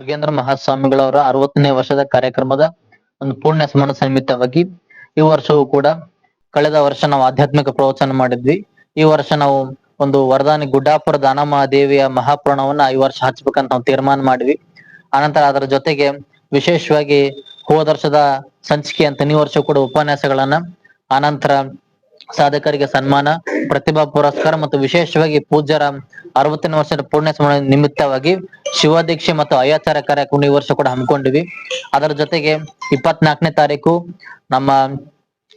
ಯೋಗೇಂದ್ರ ಮಹಾಸ್ವಾಮಿಗಳವರ ಅರವತ್ತನೇ ವರ್ಷದ ಕಾರ್ಯಕ್ರಮದ ಒಂದು ಪೂರ್ಣ ಸ್ಮರಣ ಸಮಿತವಾಗಿ ಈ ವರ್ಷವೂ ಕೂಡ ಕಳೆದ ವರ್ಷ ನಾವು ಆಧ್ಯಾತ್ಮಿಕ ಪ್ರವಚನ ಮಾಡಿದ್ವಿ. ಈ ವರ್ಷ ನಾವು ಒಂದು ವರದಾನಿ ಗುಡ್ಡಾಪುರ ದಾನಮ್ಮ ದೇವಿಯ ಮಹಾಪುರಾಣವನ್ನ ಈ ವರ್ಷ ಹಚ್ಬೇಕಂತ ನಾವು ತೀರ್ಮಾನ ಮಾಡಿದ್ವಿ. ಅನಂತರ ಅದರ ಜೊತೆಗೆ ವಿಶೇಷವಾಗಿ ಹೋದ ವರ್ಷದ ಸಂಚಿಕೆ ಅಂತ ಈ ವರ್ಷ ಕೂಡ ಉಪನ್ಯಾಸಗಳನ್ನ ಅನಂತರ ಸಾಧಕರಿಗೆ ಸನ್ಮಾನ ಪ್ರತಿಭಾ ಪುರಸ್ಕಾರ ಮತ್ತು ವಿಶೇಷವಾಗಿ ಪೂಜ್ಯರ ಅರವತ್ತನೇ ವರ್ಷದ ಪೂರ್ಣ ಸ್ಮರಣ ನಿಮಿತ್ತವಾಗಿ ಶಿವದೀಕ್ಷೆ ಮತ್ತು ಅಯ್ಯಾಚಾರ ಕಾರ್ಯಕ್ರಮ ಈ ವರ್ಷ ಕೂಡ ಹಮ್ಮಿಕೊಂಡಿವಿ ಅದರ ಜೊತೆಗೆ ಇಪ್ಪತ್ನಾಲ್ಕನೇ ತಾರೀಕು ನಮ್ಮ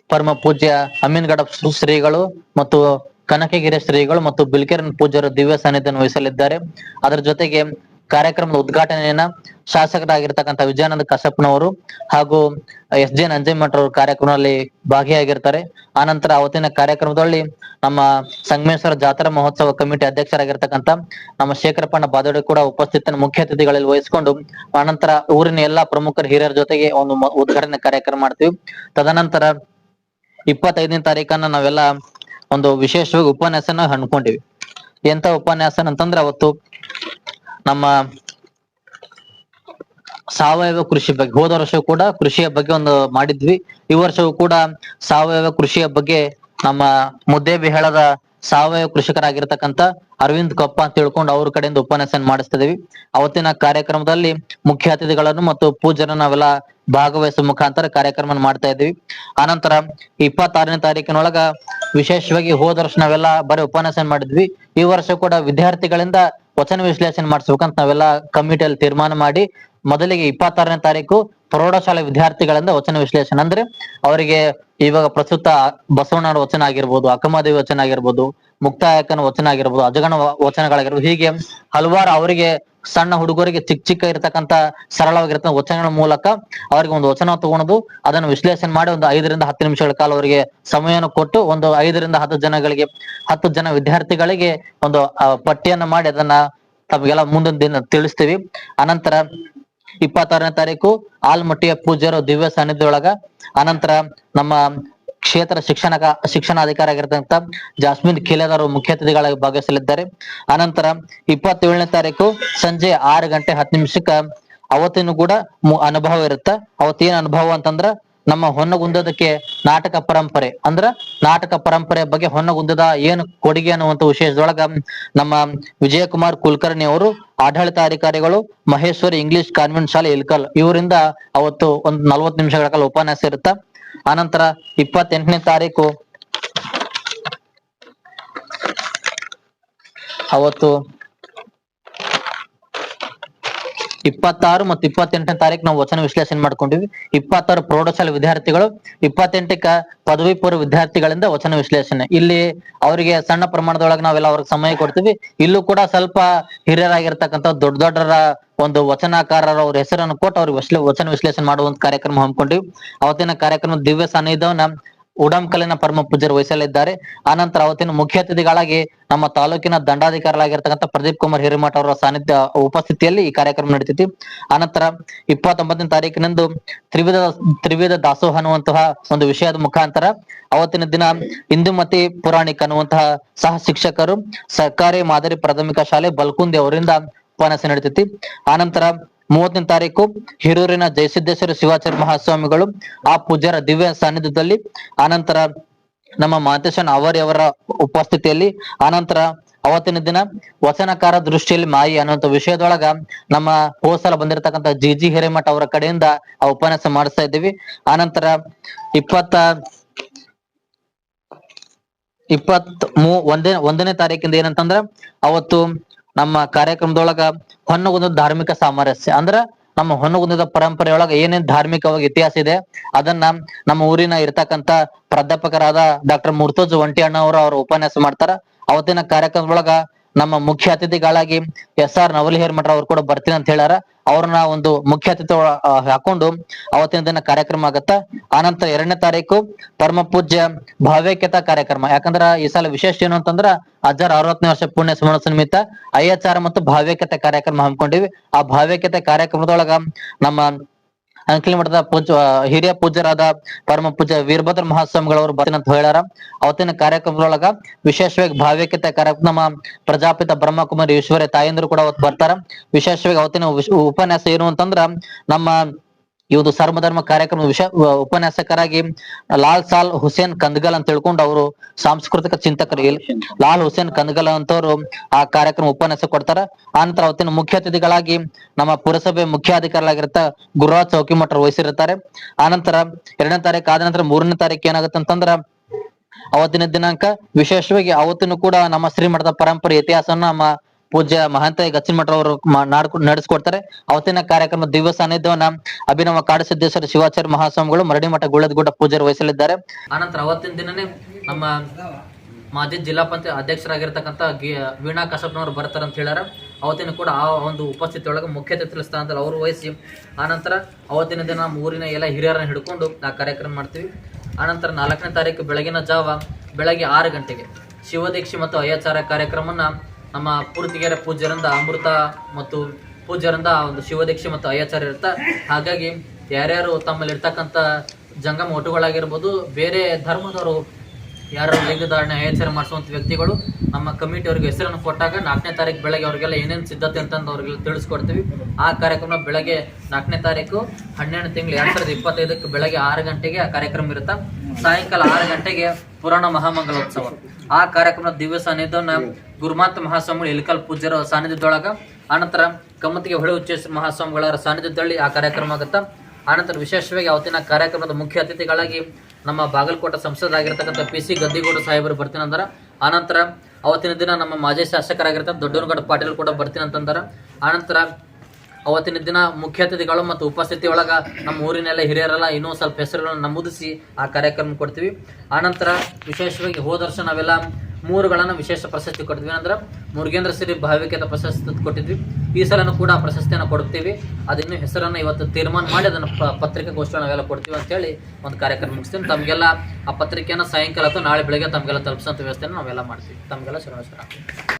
ಪರಮ ಪೂಜ್ಯ ಅಮೀನ್ಗಡ ಶ್ರೀಗಳು ಮತ್ತು ಕನಕಗಿರಿ ಶ್ರೀಗಳು ಮತ್ತು ಬಿಲ್ಕೆರನ್ ಪೂಜ್ಯರು ದಿವ್ಯ ಸಾನ್ನಿಧ್ಯ ವಹಿಸಲಿದ್ದಾರೆ. ಅದರ ಜೊತೆಗೆ ಕಾರ್ಯಕ್ರಮದ ಉದ್ಘಾಟನೆಯನ್ನ ಶಾಸಕರಾಗಿರ್ತಕ್ಕಂಥ ವಿಜಯಾನಂದ ಕಶ್ಯಪ್ನವರು ಹಾಗೂ ಎಸ್ ಜೆ ನಂಜೇಮಠರವರು ಕಾರ್ಯಕ್ರಮದಲ್ಲಿ ಭಾಗಿಯಾಗಿರ್ತಾರೆ. ಆನಂತರ ಅವತ್ತಿನ ಕಾರ್ಯಕ್ರಮದಲ್ಲಿ ನಮ್ಮ ಸಂಗಮೇಶ್ವರ ಜಾತ್ರಾ ಮಹೋತ್ಸವ ಕಮಿಟಿ ಅಧ್ಯಕ್ಷರಾಗಿರ್ತಕ್ಕಂಥ ನಮ್ಮ ಶೇಖರಪ್ಪಣ್ಣ ಬಾದೋಡೆ ಕೂಡ ಉಪಸ್ಥಿತನ ಮುಖ್ಯ ಅತಿಥಿಗಳಲ್ಲಿ ವಹಿಸಿಕೊಂಡು ಆನಂತರ ಊರಿನ ಎಲ್ಲಾ ಪ್ರಮುಖರ ಹಿರಿಯರ ಜೊತೆಗೆ ಒಂದು ಉದ್ಘಾಟನೆ ಕಾರ್ಯಕ್ರಮ ಮಾಡ್ತೀವಿ. ತದನಂತರ ಇಪ್ಪತ್ತೈದನೇ ತಾರೀಕನ್ನ ನಾವೆಲ್ಲ ಒಂದು ವಿಶೇಷವಾಗಿ ಉಪನ್ಯಾಸನ ಹಮ್ಮಿಕೊಂಡಿವಿ ಎಂತ ಉಪನ್ಯಾಸ ಅಂತಂದ್ರೆ ಅವತ್ತು ನಮ್ಮ ಸಾವಯವ ಕೃಷಿ ಬಗ್ಗೆ ಹೋದ ವರ್ಷ ಕೂಡ ಕೃಷಿಯ ಬಗ್ಗೆ ಒಂದು ಮಾಡಿದ್ವಿ. ಈ ವರ್ಷವೂ ಕೂಡ ಸಾವಯವ ಕೃಷಿಯ ಬಗ್ಗೆ ನಮ್ಮ ಮುದ್ದೇಬಿಹಾಳದ ಸಾವಯವ ಕೃಷಿಕರಾಗಿರ್ತಕ್ಕಂಥ ಅರವಿಂದ್ ಕಪ್ಪ ಅಂತ ತಿಳ್ಕೊಂಡು ಅವ್ರ ಕಡೆಯಿಂದ ಉಪನ್ಯಾಸನ ಮಾಡಿಸ್ತಿದೀವಿ. ಅವತ್ತಿನ ಕಾರ್ಯಕ್ರಮದಲ್ಲಿ ಮುಖ್ಯ ಅತಿಥಿಗಳನ್ನು ಮತ್ತು ಪೂಜನ ನಾವೆಲ್ಲ ಭಾಗವಹಿಸುವ ಮುಖಾಂತರ ಕಾರ್ಯಕ್ರಮ ಮಾಡ್ತಾ ಇದ್ವಿ ಆನಂತರ ಇಪ್ಪತ್ತಾರನೇ ತಾರೀಕಿನೊಳಗ ವಿಶೇಷವಾಗಿ ಹೋದ ವರ್ಷ ನಾವೆಲ್ಲ ಬರೀ ಉಪನ್ಯಾಸ ಮಾಡಿದ್ವಿ. ಈ ವರ್ಷ ಕೂಡ ವಿದ್ಯಾರ್ಥಿಗಳಿಂದ ವಚನ ವಿಶ್ಲೇಷಣೆ ಮಾಡಿಸ್ಬೇಕಂತ ನಾವೆಲ್ಲ ಕಮಿಟಿಯಲ್ಲಿ ತೀರ್ಮಾನ ಮಾಡಿ ಮೊದಲಿಗೆ ಇಪ್ಪತ್ತಾರನೇ ತಾರೀಕು ಪ್ರೌಢಶಾಲೆ ವಿದ್ಯಾರ್ಥಿಗಳಿಂದ ವಚನ ವಿಶ್ಲೇಷಣೆ. ಅಂದ್ರೆ ಅವರಿಗೆ ಇವಾಗ ಪ್ರಸ್ತುತ ಬಸವಣ್ಣನ ವಚನ ಆಗಿರ್ಬೋದು ಅಕ್ಕಮದೇವಿ ವಚನ ಆಗಿರ್ಬೋದು ಮುಕ್ತಾಯಕನ ವಚನ ಆಗಿರ್ಬೋದು ಅಜಗಣ ವಚನಗಳಾಗಿರ್ಬೋದು, ಹೀಗೆ ಹಲವಾರು ಅವರಿಗೆ ಸಣ್ಣ ಹುಡುಗರಿಗೆ ಚಿಕ್ಕ ಚಿಕ್ಕ ಇರತಕ್ಕಂತ ಸರಳವಾಗಿರತ ವಚನಗಳ ಮೂಲಕ ಅವರಿಗೆ ಒಂದು ವಚನ ತಗೊಂಡು ಅದನ್ನು ವಿಶ್ಲೇಷಣೆ ಮಾಡಿ ಒಂದು ಐದರಿಂದ ಹತ್ತು ನಿಮಿಷಗಳ ಕಾಲ ಅವರಿಗೆ ಸಮಯವನ್ನು ಕೊಟ್ಟು ಒಂದು ಐದರಿಂದ ಹತ್ತು ಜನಗಳಿಗೆ, ಹತ್ತು ಜನ ವಿದ್ಯಾರ್ಥಿಗಳಿಗೆ ಒಂದು ಪಟ್ಟಿಯನ್ನು ಮಾಡಿ ಅದನ್ನ ತಮಗೆಲ್ಲ ಮುಂದಿನ ದಿನ ತಿಳಿಸ್ತೀವಿ. ಅನಂತರ ಇಪ್ಪತ್ತಾರನೇ ತಾರೀಕು ಆಲ್ಮಟ್ಟಿಯ ಪೂಜ್ಯರು ದಿವ್ಯ ಸಾನ್ನಿಧ್ಯ ಅನಂತರ ನಮ್ಮ ಕ್ಷೇತ್ರ ಶಿಕ್ಷಣ ಶಿಕ್ಷಣಾಧಿಕಾರಿ ಆಗಿರ್ತಕ್ಕಂಥ ಜಾಸ್ಮಿನ್ ಖಿಲೇದಾರ್ ಮುಖ್ಯ ಅತಿಥಿಗಳಾಗಿ ಭಾಗವಹಿಸಲಿದ್ದಾರೆ. ಅನಂತರ ಇಪ್ಪತ್ತೇಳನೇ ತಾರೀಕು ಸಂಜೆ ಆರು ಗಂಟೆ ಹತ್ತು ನಿಮಿಷಕ್ಕ ಅವತ್ತಿನ ಕೂಡ ಅನುಭವ ಇರುತ್ತ. ಅವತ್ತೇನ್ ಅನುಭವ ಅಂತಂದ್ರ ನಮ್ಮ ಹೊನ್ನಗುಂದದಕ್ಕೆ ನಾಟಕ ಪರಂಪರೆ, ಅಂದ್ರ ನಾಟಕ ಪರಂಪರೆ ಬಗ್ಗೆ ಹೊನ್ನಗುಂದದ ಏನು ಕೊಡುಗೆ ಅನ್ನುವಂತ ವಿಷಯದೊಳಗ ನಮ್ಮ ವಿಜಯಕುಮಾರ್ ಕುಲಕರ್ಣಿ ಅವರು, ಆಡಳಿತಾಧಿಕಾರಿಗಳು, ಮಹೇಶ್ವರಿ ಇಂಗ್ಲಿಷ್ ಕಾನ್ವೆಂಟ್ ಶಾಲೆ ಇಲ್ಕಲ್ ಇವರಿಂದ ಅವತ್ತು ಒಂದ್ ನಲ್ವತ್ತು ನಿಮಿಷಗಳ ಕಾಲ ಉಪನ್ಯಾಸ ಇರುತ್ತ. ಆನಂತರ ಇಪ್ಪತ್ತೆಂಟನೇ ತಾರೀಕು. ಅವತ್ತು ಇಪ್ಪತ್ತಾರು ಮತ್ತು ಇಪ್ಪತ್ತೆಂಟನೇ ತಾರೀಕು ನಾವು ವಚನ ವಿಶ್ಲೇಷಣೆ ಮಾಡ್ಕೊಂಡಿವಿ. ಇಪ್ಪತ್ತಾರು ಪ್ರೌಢಶಾಲೆ ವಿದ್ಯಾರ್ಥಿಗಳು ಇಪ್ಪತ್ತೆಂಟಕ್ಕ ಪದವಿ ಪೂರ್ವ ವಿದ್ಯಾರ್ಥಿಗಳಿಂದ ವಚನ ವಿಶ್ಲೇಷಣೆ. ಇಲ್ಲಿ ಅವರಿಗೆ ಸಣ್ಣ ಪ್ರಮಾಣದೊಳಗೆ ನಾವೆಲ್ಲ ಅವ್ರಿಗೆ ಸಮಯ ಕೊಡ್ತೀವಿ. ಇಲ್ಲೂ ಕೂಡ ಸ್ವಲ್ಪ ಹಿರಿಯರಾಗಿರ್ತಕ್ಕಂಥ ದೊಡ್ಡ ದೊಡ್ಡರ ಒಂದು ವಚನಕಾರರ ಅವ್ರ ಹೆಸರನ್ನು ಕೊಟ್ಟು ಅವ್ರಿಗೆ ವಚನ ವಿಶ್ಲೇಷಣೆ ಮಾಡುವಂತ ಕಾರ್ಯಕ್ರಮ ಹಮ್ಮಿಕೊಂಡಿವಿ. ಅವತ್ತಿನ ಕಾರ್ಯಕ್ರಮ ದಿವ್ಯ ಸಾನ್ನಿಧ್ಯವನ್ನ ಉಡಂಕಲಿನ ಪರಮ ಪೂಜ್ಯರು ವಹಿಸಲಿದ್ದಾರೆ ಆನಂತರ ಅವತ್ತಿನ ಮುಖ್ಯ ಅತಿಥಿಗಳಾಗಿ ನಮ್ಮ ತಾಲೂಕಿನ ದಂಡಾಧಿಕಾರಿಗಳಾಗಿರ್ತಕ್ಕಂಥ ಪ್ರದೀಪ್ ಕುಮಾರ್ ಹಿರೇಮಠ ಅವರ ಸಾನ್ನಿಧ್ಯ ಉಪಸ್ಥಿತಿಯಲ್ಲಿ ಈ ಕಾರ್ಯಕ್ರಮ ನಡೀತೈತಿ. ಆನಂತರ ಇಪ್ಪತ್ತೊಂಬತ್ತನೇ ತಾರೀಕಿನಂದು ತ್ರಿವಿಧ ತ್ರಿವಿಧ ದಾಸೋಹ ಅನ್ನುವಂತಹ ಒಂದು ವಿಷಯದ ಮುಖಾಂತರ ಅವತ್ತಿನ ದಿನ ಇಂದುಮತಿ ಪುರಾಣಿಕ್ ಅನ್ನುವಂತಹ ಸಹ ಶಿಕ್ಷಕರು ಸರ್ಕಾರಿ ಮಾದರಿ ಪ್ರಾಥಮಿಕ ಶಾಲೆ ಬಲ್ಕುಂದಿ ಅವರಿಂದ ಉಪನ್ಯಾಸ ನಡೀತೈತಿ. ಆನಂತರ ಮೂವತ್ತನೇ ತಾರೀಕು ಹಿರೂರಿನ ಜಯಸಿದ್ದೇಶ್ವರ ಶಿವಾಚಾರ್ಯ ಮಹಾಸ್ವಾಮಿಗಳು ಆ ಪೂಜ್ಯರ ದಿವ್ಯ ಸಾನ್ನಿಧ್ಯದಲ್ಲಿ, ಆನಂತರ ನಮ್ಮ ಮಾತೇಶನ್ ಅವರಿ ಅವರ ಉಪಸ್ಥಿತಿಯಲ್ಲಿ, ಆನಂತರ ಅವತ್ತಿನ ದಿನ ವಚನಕಾರ ದೃಷ್ಟಿಯಲ್ಲಿ ಮಾಯಿ ಅನ್ನುವಂಥ ವಿಷಯದೊಳಗ ನಮ್ಮ ಹೋಸಲ ಬಂದಿರತಕ್ಕಂತ ಜಿ ಜಿ ಹಿರೇಮಠ ಅವರ ಕಡೆಯಿಂದ ಆ ಉಪನ್ಯಾಸ ಮಾಡಿಸ್ತಾ ಇದ್ದೀವಿ. ಆನಂತರ ಇಪ್ಪತ್ತ ಇಪ್ಪತ್ ಮೂ ಒಂದೇ, ಒಂದನೇ ತಾರೀಕಿಂದ ಏನಂತಂದ್ರ, ಅವತ್ತು ನಮ್ಮ ಕಾರ್ಯಕ್ರಮದೊಳಗ ಹೊನ್ನಗುಂದ ಧಾರ್ಮಿಕ ಸಾಮರಸ್ಯ, ಅಂದ್ರ ನಮ್ಮ ಹೊನ್ನಗುಂದದ ಪರಂಪರೆಯೊಳಗ ಏನೇನ್ ಧಾರ್ಮಿಕವಾಗಿ ಇತಿಹಾಸ ಇದೆ, ಅದನ್ನ ನಮ್ಮ ಊರಿನ ಇರ್ತಕ್ಕಂತ ಪ್ರಾಧ್ಯಾಪಕರಾದ ಡಾಕ್ಟರ್ ಮುರ್ತೋಜ್ ಒಂಟಿ ಅಣ್ಣ ಅವರು ಅವ್ರ ಉಪನ್ಯಾಸ ಮಾಡ್ತಾರ. ಅವತ್ತಿನ ಕಾರ್ಯಕ್ರಮದೊಳಗ ನಮ್ಮ ಮುಖ್ಯ ಅತಿಥಿಗಳಾಗಿ ಎಸ್ ಆರ್ ನವಲಿ ಹೇರ್ಮಠ ಅವ್ರು ಕೂಡ ಬರ್ತೀನಿ ಅಂತ ಹೇಳ್ಯಾರ. ಅವ್ರನ್ನ ಒಂದು ಮುಖ್ಯ ಅತಿಥಿ ಹಾಕೊಂಡು ಅವತ್ತಿನ ದಿನ ಕಾರ್ಯಕ್ರಮ ಆಗತ್ತ. ಆನಂತರ ಎರಡನೇ ತಾರೀಕು ಪರಮ ಪೂಜ್ಯ ಭಾವೈಕ್ಯತಾ ಕಾರ್ಯಕ್ರಮ. ಯಾಕಂದ್ರ ಈ ಸಲ ವಿಶೇಷ ಏನು ಅಂತಂದ್ರ ಹಜಾರ್ ಅರವತ್ತನೇ ವರ್ಷ ಪುಣ್ಯ ಸ್ಮರಣ ನಿಮಿತ್ತ ಐಎಚ್ಆರ್ ಮತ್ತು ಭಾವೈಕ್ಯತೆ ಕಾರ್ಯಕ್ರಮ ಹಮ್ಮಿಕೊಂಡಿವಿ. ಆ ಭಾವೈಕ್ಯತೆ ಕಾರ್ಯಕ್ರಮದೊಳಗ ನಮ್ಮ ಅಂಕಲಿ ಮಠದ ಪೂಜ ಹಿರಿಯ ಪೂಜ್ಯರಾದ ಪರಮ ಪೂಜ್ಯ ವೀರಭದ್ರ ಮಹಾಸ್ವಾಮಿಗಳವರು ಬರ್ತೀನಿ ಅಂತ ಹೇಳ್ಯಾರ. ಅವತ್ತಿನ ಕಾರ್ಯಕ್ರಮದೊಳಗ ವಿಶೇಷವಾಗಿ ಭಾವ್ಯಕತೆ ಕಾರ್ಯಕ್ರಮ ಪ್ರಜಾಪಿತ ಬ್ರಹ್ಮಕುಮಾರಿ ಈಶ್ವರ ತಾಯಂದ್ರು ಕೂಡ ಅವತ್ತು ಬರ್ತಾರ. ವಿಶೇಷವಾಗಿ ಅವತ್ತಿನ ಉಪನ್ಯಾಸ ಏನು ಅಂತಂದ್ರ ನಮ್ಮ ಈ ಸರ್ವಧರ್ಮ ಕಾರ್ಯಕ್ರಮ ವಿಷ ಉಪನ್ಯಾಸಕರಾಗಿ ಲಾಲ್ ಸಾಲ್ ಹುಸೇನ್ ಕಂದಗಲ್ ಅಂತ ತಿಳ್ಕೊಂಡು ಅವರು ಸಾಂಸ್ಕೃತಿಕ ಚಿಂತಕರು. ಲಾಲ್ ಹುಸೇನ್ ಕಂದಗಲ್ ಅಂತವ್ರು ಆ ಕಾರ್ಯಕ್ರಮ ಉಪನ್ಯಾಸ ಕೊಡ್ತಾರ. ಆನಂತರ ಅವತ್ತಿನ ಮುಖ್ಯ ಅತಿಥಿಗಳಾಗಿ ನಮ್ಮ ಪುರಸಭೆ ಮುಖ್ಯಾಧಿಕಾರಿಗಳಾಗಿರುತ್ತ ಗುರುರಾಜ್ ಚೌಕಿಮಠರು ವಹಿಸಿರ್ತಾರೆ ಆನಂತರ ಎರಡನೇ ತಾರೀಕು ಆದ ನಂತರ ಮೂರನೇ ತಾರೀಕು ಏನಾಗುತ್ತೆ ಅಂತಂದ್ರ ಅವತ್ತಿನ ದಿನಾಂಕ. ವಿಶೇಷವಾಗಿ ಅವತ್ತಿನ ಕೂಡ ನಮ್ಮ ಶ್ರೀಮಠದ ಪರಂಪರೆ, ಇತಿಹಾಸವನ್ನ ನಮ್ಮ ಪೂಜ್ಯ ಮಹಂತ ಗಚ್ಚಿಮಠ ಅವರು ನಡೆಸ್ಕೊಡ್ತಾರೆ. ಅವತ್ತಿನ ಕಾರ್ಯಕ್ರಮ ದಿವ್ಯ ಸಾನ್ನಿಧ್ಯವನ್ನ ಅಭಿನವ ಕಾಡಸಿದ್ದೇಶ್ವರ ಶಿವಾಚಾರ್ಯ ಮಹಾಸ್ವಾಮಿಗಳು ಮರಡಿ ಮಠ ಗುಳ್ಳದಗುಡ್ಡ ಪೂಜಾರಿ ವಹಿಸಲಿದ್ದಾರೆ. ಆನಂತರ ಅವತ್ತಿನ ದಿನನೇ ನಮ್ಮ ಮಾಜಿ ಜಿಲ್ಲಾ ಪಂಚಾಯತ್ ಅಧ್ಯಕ್ಷರಾಗಿರ್ತಕ್ಕಂಥ ಗಿ- ವೀಣಾ ಕಸಪ್ಪನವರು ಬರ್ತಾರೆ ಅಂತ ಹೇಳ್ಯಾರ. ಅವತ್ತಿನ ಕೂಡ ಆ ಒಂದು ಉಪಸ್ಥಿತಿ ಒಳಗೆ ಮುಖ್ಯ ಅತಿಥಿ ಅವರು ವಹಿಸಿ, ಆನಂತರ ಅವತ್ತಿನ ದಿನ ನಮ್ಮ ಊರಿನ ಎಲ್ಲ ಹಿರಿಯರನ್ನ ಹಿಡ್ಕೊಂಡು ಆ ಕಾರ್ಯಕ್ರಮ ಮಾಡ್ತೀವಿ. ಆನಂತರ ನಾಲ್ಕನೇ ತಾರೀಕು ಬೆಳಗಿನ ಜಾವ ಬೆಳಗ್ಗೆ ಆರು ಗಂಟೆಗೆ ಶಿವದೀಕ್ಷೆ ಮತ್ತು ಅಯ್ಯಾಚಾರ ಕಾರ್ಯಕ್ರಮನ ನಮ್ಮ ಪೂರ್ತಿಗೆರೆ ಪೂಜ್ಯರಿಂದ ಅಮೃತ ಮತ್ತು ಪೂಜ್ಯರಿಂದ ಒಂದು ಶಿವದೀಕ್ಷೆ ಮತ್ತು ಅಯ್ಯಾಚಾರ ಇರುತ್ತೆ. ಹಾಗಾಗಿ ಯಾರ್ಯಾರು ತಮ್ಮಲ್ಲಿ ಇರ್ತಕ್ಕಂಥ ಜಂಗಮ ಒಟುಗಳಾಗಿರ್ಬೋದು, ಬೇರೆ ಧರ್ಮದವರು ಯಾರು ಲಿಂಗ ಧಾರಣೆ, ಅಯ್ಯಾಚಾರ ಮಾಡಿಸುವಂಥ ವ್ಯಕ್ತಿಗಳು ನಮ್ಮ ಕಮಿಟಿ ಅವ್ರಿಗೆ ಹೆಸರನ್ನು ಕೊಟ್ಟಾಗ ನಾಲ್ಕನೇ ತಾರೀಕು ಬೆಳಗ್ಗೆ ಅವರಿಗೆಲ್ಲ ಏನೇನು ಸಿದ್ಧತೆ ಅಂತಂದು ಅವ್ರಿಗೆಲ್ಲ ತಿಳಿಸ್ಕೊಡ್ತೀವಿ. ಆ ಕಾರ್ಯಕ್ರಮ ಬೆಳಗ್ಗೆ ನಾಲ್ಕನೇ ತಾರೀಕು, ಹನ್ನೆರಡು ತಿಂಗಳು ಎರಡು ಸಾವಿರದ ಇಪ್ಪತ್ತೈದಕ್ಕೆ ಬೆಳಗ್ಗೆ ಆರು ಗಂಟೆಗೆ ಆ ಕಾರ್ಯಕ್ರಮ ಇರುತ್ತೆ. ಸಾಯಂಕಾಲ ಆರು ಗಂಟೆಗೆ ಪುರಾಣ ಮಹಾಮಂಗಲೋತ್ಸವ. ಆ ಕಾರ್ಯಕ್ರಮದ ದಿವಸ ಸಾನ್ನಿಧ್ಯವನ್ನ ಗುರುಮಾತ ಮಹಾಸ್ವಾಮಿಗಳು ಇಲ್ಕಲ್ ಪೂಜ್ಯರ ಸಾನ್ನಿಧ್ಯದೊಳಗ, ಆನಂತರ ಕಮ್ಮತ್ತಿಗೆ ಹೊಳೆ ಉಚ್ಚೇಶ್ವರ ಮಹಾಸ್ವಾಮಿಗಳ ಸಾನ್ನಿಧ್ಯದಲ್ಲಿ ಆ ಕಾರ್ಯಕ್ರಮ ಆಗುತ್ತಾ. ಆನಂತರ ವಿಶೇಷವಾಗಿ ಅವತ್ತಿನ ಕಾರ್ಯಕ್ರಮದ ಮುಖ್ಯ ಅತಿಥಿಗಳಾಗಿ ನಮ್ಮ ಬಾಗಲಕೋಟೆ ಸಂಸದರಾಗಿರ್ತಕ್ಕಂಥ ಪಿ ಸಿ ಗದ್ದಿಗೌಡ ಸಾಹೇಬರು ಬರ್ತೀನಿ ಅಂದಾರ. ಆನಂತರ ಅವತ್ತಿನ ದಿನ ನಮ್ಮ ಮಾಜಿ ಶಾಸಕರಾಗಿರ್ತಕ್ಕಂಥ ದೊಡ್ಡನಗೌಡ ಪಾಟೀಲ್ ಕೂಡ ಬರ್ತೀನಿ ಅಂತಂದ್ರೆ ಆನಂತರ ಅವತ್ತಿನ ದಿನ ಮುಖ್ಯ ಅತಿಥಿಗಳು ಮತ್ತು ಉಪಸ್ಥಿತಿ ಒಳಗ ನಮ್ಮ ಊರಿನೆಲ್ಲ ಹಿರಿಯರೆಲ್ಲ ಇನ್ನೂ ಸ್ವಲ್ಪ ಹೆಸರುಗಳನ್ನು ನಮೂದಿಸಿ ಆ ಕಾರ್ಯಕ್ರಮ ಕೊಡ್ತೀವಿ. ಆನಂತರ ವಿಶೇಷವಾಗಿ ಹೋದ ನಾವೆಲ್ಲ ಮೂರುಗಳನ್ನ ವಿಶೇಷ ಪ್ರಶಸ್ತಿ ಕೊಟ್ಟಿದ್ವಿ ಅಂದ್ರೆ ಮುರುಗೇಂದ್ರ ಸಿರಿ ಭಾವಿಕೇತ ಪ್ರಶಸ್ತಿ ಕೊಟ್ಟಿದ್ವಿ. ಈ ಸಲನೂ ಕೂಡ ಪ್ರಶಸ್ತಿಯನ್ನು ಕೊಡ್ತೀವಿ. ಅದನ್ನು ಹೆಸರನ್ನು ಇವತ್ತು ತೀರ್ಮಾನ ಮಾಡಿ ಅದನ್ನು ಪತ್ರಿಕಾಗೋಷ್ಠಿ ನಾವೆಲ್ಲ ಕೊಡ್ತೀವಿ ಅಂತ ಹೇಳಿ ಒಂದು ಕಾರ್ಯಕ್ರಮ ಮುಗಿಸ್ತೀನಿ. ತಮಗೆಲ್ಲ ಆ ಪತ್ರಿಕೆಯನ್ನು ಸಾಯಂಕಾಲ ಅಥವಾ ನಾಳೆ ಬೆಳಗ್ಗೆ ತಮಗೆಲ್ಲ ತಲುಪಿಸೋಂಥ ವ್ಯವಸ್ಥೆಯನ್ನು ನಾವೆಲ್ಲ ಮಾಡ್ತೀವಿ. ತಮಗೆಲ್ಲ ಶರಣ